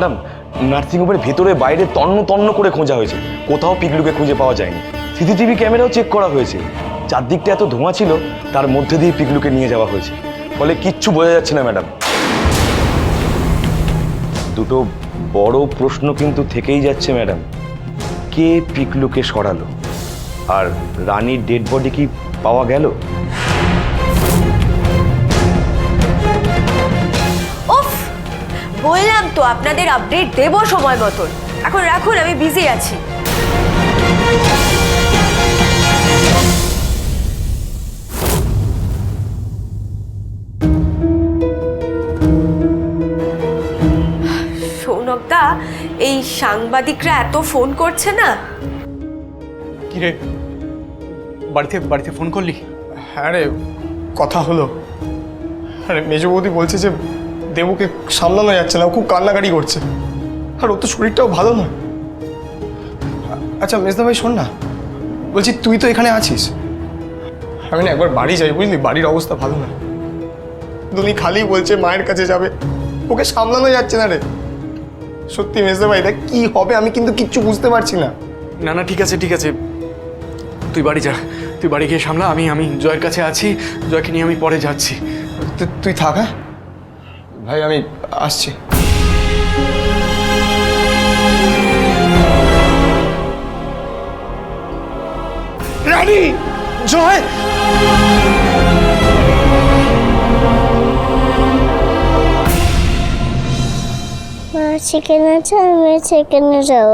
Madam, নার্সিংহোমের ভেতরে বাইরে তন্ন তন্ন করে খোঁজা হয়েছে। কোথাও পিকলুকে খুঁজে পাওয়া যায়নি। সিসিটিভি ক্যামেরাও চেক করা হয়েছে। চারদিকটা এত ধোঁয়া ছিল, তার মধ্যে দিয়ে পিকলুকে নিয়ে যাওয়া হয়েছে। ফলে কিচ্ছু বোঝা যাচ্ছে না, ম্যাডাম। দুটো বড় প্রশ্ন কিন্তু থেকেই যাচ্ছে, ম্যাডাম। কে পিকলুকে সরালো? আর রানীর ডেড বডি কি পাওয়া গেল? তো আপনাদের আপডেট দেবো সময় মতন। এখন রাখুন আমি বিজি আছি। সৌনকদা এই সাংবাদিকরা এত ফোন করছে না? কিরে? বাড়িতে বাড়িতে ফোন করলি? হ্যাঁ রে কথা হলো। আরে মেজ বৌদি বলছে যে দেবুকে সামলানো যাচ্ছে না ও খুব কান্নাকাটি করছে। আর ওর তো শরীরটাও ভালো নয়। আচ্ছা মেজদা ভাই শোন না। বলছি তুই তো এখানে আছিস। আমি না একবার বাড়ি যাই বুঝলি? বাড়ির অবস্থা ভালো না। দুনি খালি বলছে মায়ের কাছে যাবে। ওকে সামলানো যাচ্ছে না রে। সত্যি মেজদা ভাই দেখ কি হবে আমি কিন্তু কিচ্ছু বুঝতে পারছি না। না না ঠিক আছে ঠিক আছে। তুই বাড়ি যা। তুই বাড়ি গিয়ে সামলা। আমি আমি জয়ের কাছে আছি। জয়কে নিয়ে আমি পরে যাচ্ছি। তুই থাক হ্যাঁ? ভাই আমি আসছি। রানী জয়! মা চিকেন আছে? আমি চিকেনে যাব।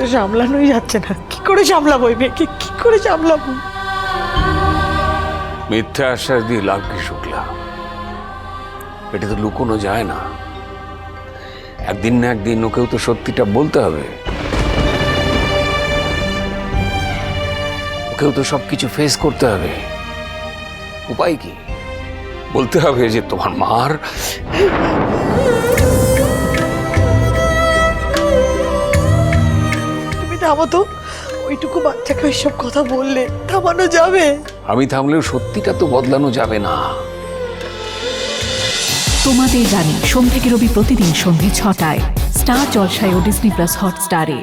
তো সামলানোই যাচ্ছে না। কি করে সামলাবো এই মেয়েকে? কি করে সামলাবো? মিথ্যা আশ্বাস দিয়ে লাভ কি শুক্লা? এটা তো লুকোনো যায় না। একদিন না একদিন ওকেও তো সত্যিটা বলতে হবে। ওকেও তো সব কিছু ফেস করতে হবে। উপায় কি? বলতে হবে যে তোমার মার থামো তো? ওইটুকু বাচ্চাকে ওইসব কথা বললে থামানো যাবে? আমি থামলেও সত্যিটা তো বদলানো যাবে না। তোমাদের জানি সোম থেকে রবি প্রতিদিন সন্ধে ছটায় স্টার জলসায় ও ডিসনি প্লাস হটস্টারে।